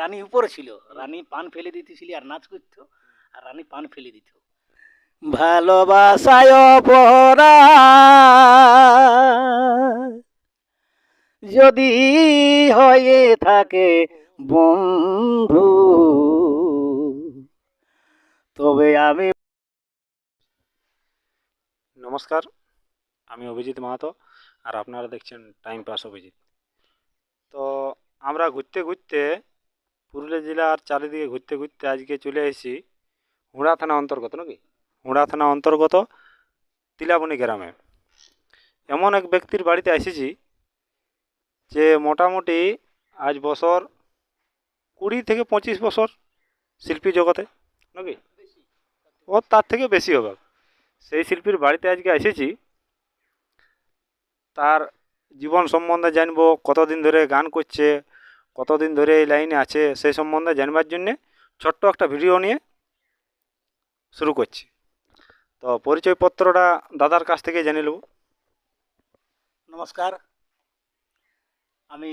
রানী উপরে ছিল। রানী পান ফেলে দিতেছিল আর নাচ করতো, আর রানী পান ফেলে দিত। ভালোবাসায় পরা যদি হয়ে থাকে বন্ধু, তবে আমি নমস্কার, আমি অভিজিৎ মাহাতো, আর আপনারা দেখছেন টাইম পাস অভিজিৎ। তো আমরা ঘুরতে ঘুরতে পুরুলিয়া জেলার চারিদিকে ঘুরতে ঘুরতে আজকে চলে এসেছি হুড়া থানা অন্তর্গত নাকি? হুড়া থানা অন্তর্গত তিলাবনি গ্রামে। এমন এক ব্যক্তির বাড়িতে এসেছি যে মোটামুটি আজ বছর কুড়ি থেকে পঁচিশ বছর শিল্পী জগতে, নাকি? ও তার থেকে বেশি হবে। সেই শিল্পীর বাড়িতে আজকে এসেছি। তার জীবন সম্বন্ধে জানব, কতদিন ধরে গান করছে কতদিন ধরে এই লাইনে আছে সেই সম্বন্ধে জানবার জন্যে ছোট্ট একটা ভিডিও নিয়ে শুরু করছি। তো পরিচয়পত্রটা দাদার কাছ থেকে জেনে নেব। নমস্কার। আমি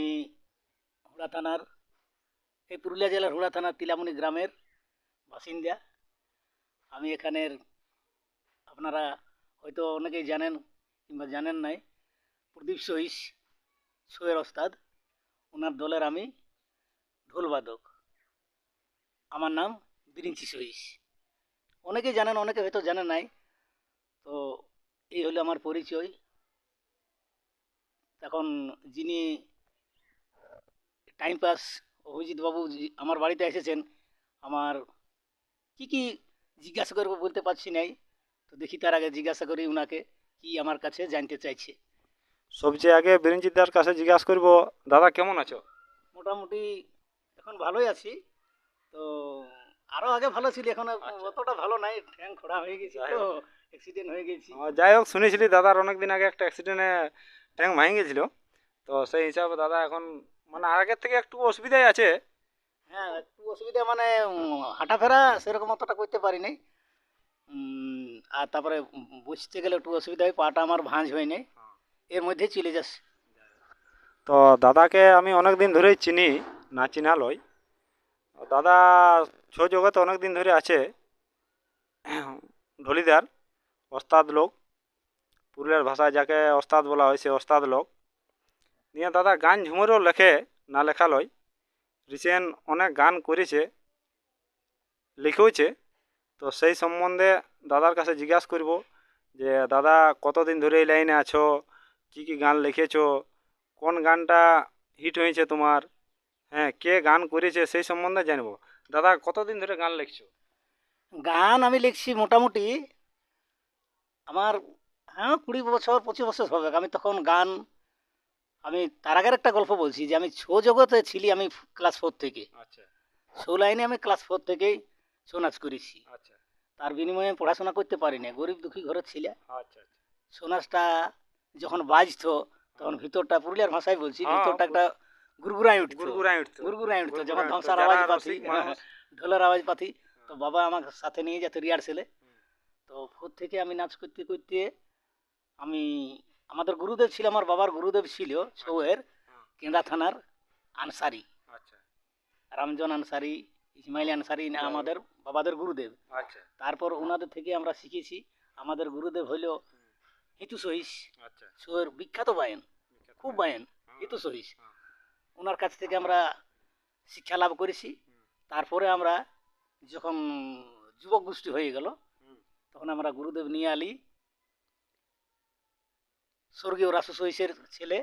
হুড়া থানার, এই পুরুলিয়া জেলার হুড়া থানার তিলামণি গ্রামের বাসিন্দা। আমি এখানের, আপনারা হয়তো অনেকেই জানেন কিংবা জানেন নাই, প্রদীপ সহিস সোয়ের ওস্তাদ। ওনার দলের আমি ঢোলবাদক। আমার নাম বিরিঞ্চি সহিস। অনেকেই জানেন, অনেকে হয়তো জানেন নাই, তো এই হলো আমার পরিচয়। এখন যিনি টাইম পাস অভিজিৎ বাবু আমার বাড়িতে এসেছেন, আমার কি কি জিজ্ঞাসা করব বলতে পারছি নাই, তো দেখি তার আগে জিজ্ঞাসা করি ওনাকে কি আমার কাছে জানতে চাইছে। সবচেয়ে আগে বীরেঞ্জিতদার কাছে জিজ্ঞাসা করব দাদা কেমন আছো? মোটামুটি এখন ভালোই আছি। তো আরও আগে ভালো ছিল এখন আচ্ছা। অতটা ভালো নাই ঠ্যাং খোড়া হয়ে গেছি তো। অ্যাক্সিডেন্ট হয়ে গেছি। যাই হোক শুনেছিলি দাদার অনেক দিন আগে একটা অ্যাক্সিডেন্টে ট্যাঙ্ক ভেঙে গেছিল। তো সেই হিসাবে দাদা এখন মানে আগের থেকে একটু অসুবিধাই আছে। হ্যাঁ একটু অসুবিধা মানে হাঁটাফেরা সেরকম অতটা করতে পারি নাই। আর তারপরে বসতে গেলে একটু অসুবিধা হয় পাটা আমার ভাঁজ হয় নাই এর মধ্যে চলে যাচ্ছে। তো দাদাকে আমি অনেক দিন ধরেই চিনি, না চিনা লই দাদা ছৌ জগতে অনেক দিন ধরে আছে ঢলিদার ওস্তাদ লোক, পুরুলিয়ার ভাষায় যাকে ওস্তাদ বলা হয় সে ওস্তাদ লোক। নিয়ে দাদা গান ঝুমুরও লেখে, না লেখা লয় রিসেন্ট অনেক গান করেছে, লিখেওছে। তো সেই সম্বন্ধে দাদার কাছে জিজ্ঞাসা করব যে, দাদা কতদিন ধরে এই লাইনে আছো? কী কী গান লিখেছো? কোন গানটা হিট হয়েছে তোমার? হ্যাঁ কে গান করেছে সেই সম্বন্ধে জানব। দাদা কতদিন ধরে গান লিখছো? গান আমি লিখছি মোটামুটি আমার হ্যাঁ কুড়ি বছর পঁচিশ বছর হবে। আমি তখন গান আমি তার আগের একটা গল্প বলছি যে আমি ছৌ জগতে ছিলি আমি ক্লাস ফোর থেকে। আচ্ছা। ছৌ লাইনে আমি ক্লাস ফোর থেকেই ছৌ নাচ করেছি। আচ্ছা। তার বিনিময়ে পড়াশোনা করতে পারি না গরিব দুঃখী ঘরের ছিল আচ্ছা। ছৌ নাচটা যখন বাজতো তখন ভিতরটা পুরুলিয়ার ভাষায় বলছি হ্যাঁ, ভিতরটা একটা গুরগুরাই উঠতো। গুরগুরাই উঠতো। গুরগুরাই উঠতো যখন ধ্বংসার আওয়াজ পাতি ঢোলের আওয়াজ পাতি তো বাবা আমাকে সাথে নিয়ে যেত রিহার্সেলে। তো ভোর থেকে আমি নাচ করতে করতে আমি আমাদের গুরুদেব ছিল আমার বাবার গুরুদেব ছিল ছৌয়ের হুম। কেন্দ্রা থানার আনসারি। আচ্ছা। রামজন আনসারি ইসমাইল আনসারি না আমাদের বাবাদের গুরুদেব। আচ্ছা। তারপর ওনাদের থেকে আমরা শিখেছি আমাদের গুরুদেব হইল হিতু সহিস আচ্ছা। ছৌয়ের বিখ্যাত বায়ন খুব বায়ন। হিতু সহিস। ওনার কাছ থেকে আমরা শিক্ষা লাভ করেছি তারপরে আমরা যখন যুবক গোষ্ঠী হয়ে গেল তখন আমরা গুরুদেব নিয়ে আলি স্বর্গীয় রাসু সহিসের ছেলে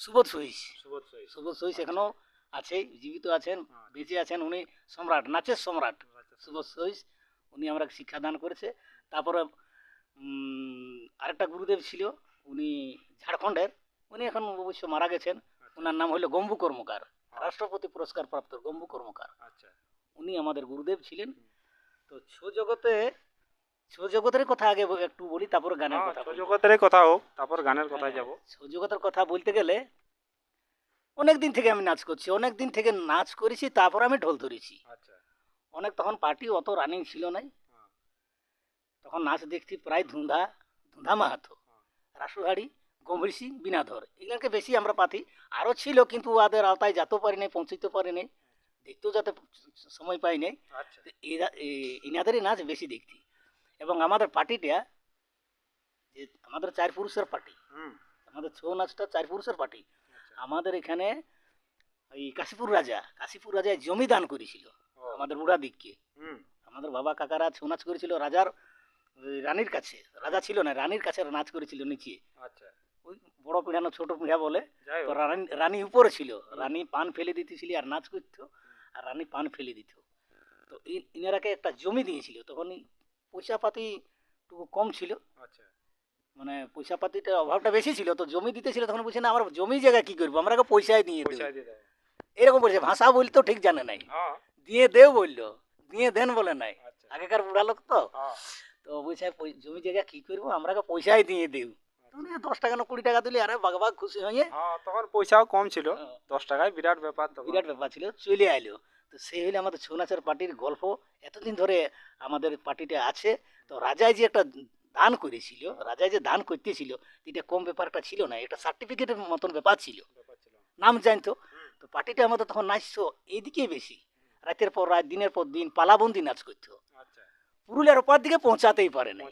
সুবোধ সহিস সুবোধ সহিস সহিস এখনও আছে জীবিত আছেন। বেঁচে আছেন উনি সম্রাট নাচের সম্রাট আচ্ছা, সুবোধ সহিস উনি আমরা শিক্ষাদান করেছে তারপরে আরেকটা গুরুদেব ছিল উনি ঝাড়খণ্ডের উনি এখন অবশ্য মারা গেছেন। ওনার নাম হলো গম্বু কর্মকার রাষ্ট্রপতি পুরস্কার প্রাপ্ত গম্বু কর্মকার। আচ্ছা। উনি আমাদের গুরুদেব ছিলেন। তো জগতে জগতের কথা আগে একটু বলি তারপরে গানের হ্যাঁ, কথা। জগতেরই কথা হোক তারপর গানের কথায় হ্যাঁ, যাব। জগতের কথা বলতে গেলে অনেক দিন থেকে আমি নাচ করছি অনেক দিন থেকে নাচ করেছি তারপর আমি ঢোল ধরেছি। আচ্ছা। অনেক তখন পার্টি অত রানিং ছিল নাই। তখন নাচ দেখছি প্রায় ধুন্ধা ধুন্ধা মাহাতো। রাসুহাড়ি গম্ভীর সিং বিনাধর। এগুলোকে বেশি আমরা পাতি। আরও ছিল কিন্তু ওদের আওতায় যেতেও পারি নাই পৌঁছতে পারি নাই। দেখতেও যাতে সময় পাই নাই। আচ্ছা। এরা এনাদেরই নাচ বেশি দেখতি। এবং আমাদের পার্টিটা যে আমাদের চার পুরুষের পার্টি আমাদের ছৌ নাচটা চার পুরুষের পার্টি। আচ্ছা। আমাদের এখানে ওই কাশীপুর রাজা কাশীপুর রাজায় জমি দান করেছিল আমাদের বুড়া দিককে। আমাদের বাবা কাকারা ছৌ নাচ করেছিল রাজার রানীর কাছে রাজা ছিল না রানীর কাছে নাচ করেছিল নিচে। আচ্ছা। ওই বড় পিঁড়া না ছোট পিঁড়া বলে তো রানী রানী উপরে ছিল। রানী পান ফেলে দিতেছিল আর নাচ করতো আর রানী পান ফেলে দিত। তো ইনারাকে একটা জমি দিয়েছিল তখন পয়সা পাতি একটু কম ছিল। আচ্ছা। মানে পয়সা পাতিটা অভাবটা বেশি ছিল তো জমি দিতেছিল তখন বলছে না আমরা জমি জায়গা কি করব? আমরা পয়সায় দিয়ে দেবো। এরকম বলছে ভাষা বলতো ঠিক জানে নাই। হ্যাঁ। দিয়ে দেও বলল দিয়ে দেন বলে নাই। আচ্ছা। আগেকার বুড়া লোক তো। হ্যাঁ। তো বলছে জমি জায়গা কি করব? আমরা পয়সাই দিয়ে দেব দশ টাকা না কুড়ি টাকা দিলে আরে বাঘ বাঘ খুশি হয়ে হ্যাঁ তখন পয়সাও কম ছিল। দশ টাকায় বিরাট ব্যাপার বিরাট ব্যাপার ছিল চলে আইলো। তো সেই হইলে আমাদের ছৌ নাচের পার্টির গল্প। এতদিন ধরে আমাদের পার্টিতে আছে। তো রাজায় যে একটা দান করেছিল রাজায় যে দান করতেছিল এটা কম ব্যাপারটা ছিল না এটা সার্টিফিকেটের মতন ব্যাপার ছিল। নাম জানতো। তো পার্টিটা আমাদের তখন নাচতো এইদিকেই বেশি। রাতের পর রাত দিনের পর দিন পালাবন্দি নাচ করতো। পুরুলিয়ার ওপার দিকে পৌঁছাতেই পারে না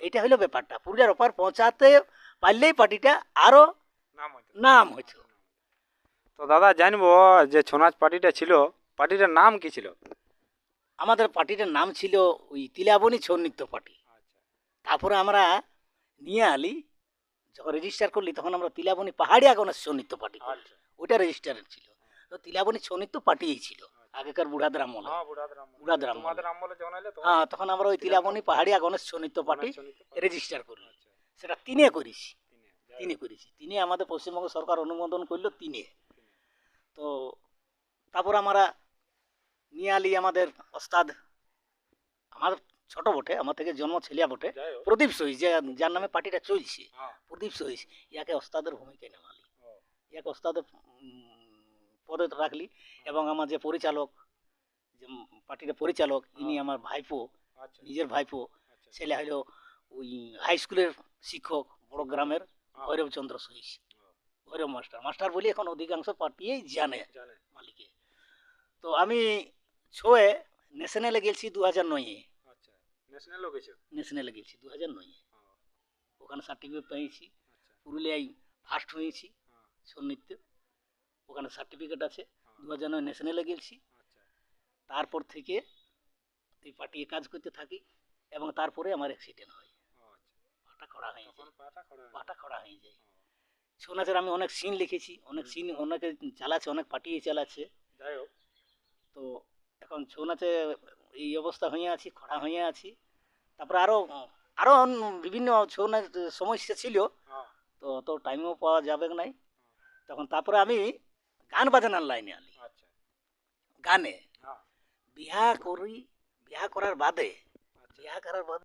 এটা হলো ব্যাপারটা। পুরুলিয়ার ওপার পৌঁছাতে পারলেই পার্টিটা আরও নাম হইতো। তো দাদা জানব যে ছৌ নাচ পার্টিটা ছিল পার্টিটার নাম কি ছিল? আমাদের পার্টিটার নাম ছিল ওই তিলাবনী ছৌ নৃত্য পার্টি। আচ্ছা। তারপরে আমরা নিয়ে আলি যখন রেজিস্টার করলি তখন আমরা তিলাবনি পাহাড়িয়া গণেশ ছৌ নৃত্য পার্টি আচ্ছা। ওইটা রেজিস্টার ছিল। তো তিলাবনি ছৌ নৃত্য পার্টিই ছিল। আগেকার বুড়াদের আমলে হ্যাঁ বুড়াদের আমলে হ্যাঁ তখন আমরা ওই তিলাবনী পাহাড়িয়া গণেশ ছৌ নৃত্য পার্টি। রেজিস্টার করলি আচ্ছা। সেটা তিনে করেছি। তিনে করেছি। তিনে আমাদের পশ্চিমবঙ্গ সরকার অনুমোদন করল তিনে। তো তারপর আমরা নিয়ে আলি আমাদের ওস্তাদ আমার ছোট বটে আমার থেকে জন্ম ছেলিয়া বটে প্রদীপ সহিস যে যার নামে পার্টিটা চলছে হ্যাঁ। প্রদীপ সহিস ইয়াকে ওস্তাদের ভূমিকায় নামালি। ইয়াকে ওস্তাদের পদে রাখলি এবং আমার যে পরিচালক যে পার্টির পরিচালক ইনি আমার ভাইপো আচ্ছা। নিজের ভাইপো। আচ্ছা। ছেলে হলো ওই হাই স্কুলের শিক্ষক বড় গ্রামের হ্যাঁ, ভৈরবচন্দ্র সহিস। ভৈরব মাস্টার। মাস্টার বলি এখন অধিকাংশ পার্টিই জানে মালিকে। তো আমি ছোয়ে ন্যাশনালে গেছি দু হাজার নয়ে ন্যাশনালে গেছি? দু হাজার নয়ে ওখানে সার্টিফিকেট পেয়েছি। আচ্ছা। পুরুলিয়ায় ফার্স্ট হয়েছি। হ্যাঁ, ছৌ নৃত্য ওখানে সার্টিফিকেট আছে হ্যাঁ, দু হাজার নয় ন্যাশনালে গেছি আচ্ছা। তারপর থেকে এই পার্টিয়ে কাজ করতে থাকি এবং তারপরে আমার অ্যাক্সিডেন্ট হয়। আচ্ছা। পাটা খড়া হয়ে যায়। পাটা খড়া হয়ে যায়। ছৌ নাচের আমি অনেক সিন লিখেছি অনেক সিন অনেকে চালাচ্ছে অনেক পার্টিয়ে চালাচ্ছে। যাই হোক। তো এখন ছৌ নাচে এই অবস্থা হয়ে আছি খরা হয়ে আছি। তারপরে আরও আরও বিভিন্ন ছৌ নাচ সমস্যা ছিল। হ্যাঁ। তো অত টাইমও পাওয়া যাবে নাই। তখন তারপরে আমি গান বাজানার লাইনে আলি। আচ্ছা। গানে বিহা বিয়া করি বিয়া করার বাদে আচ্ছা। বিয়া করার বাদে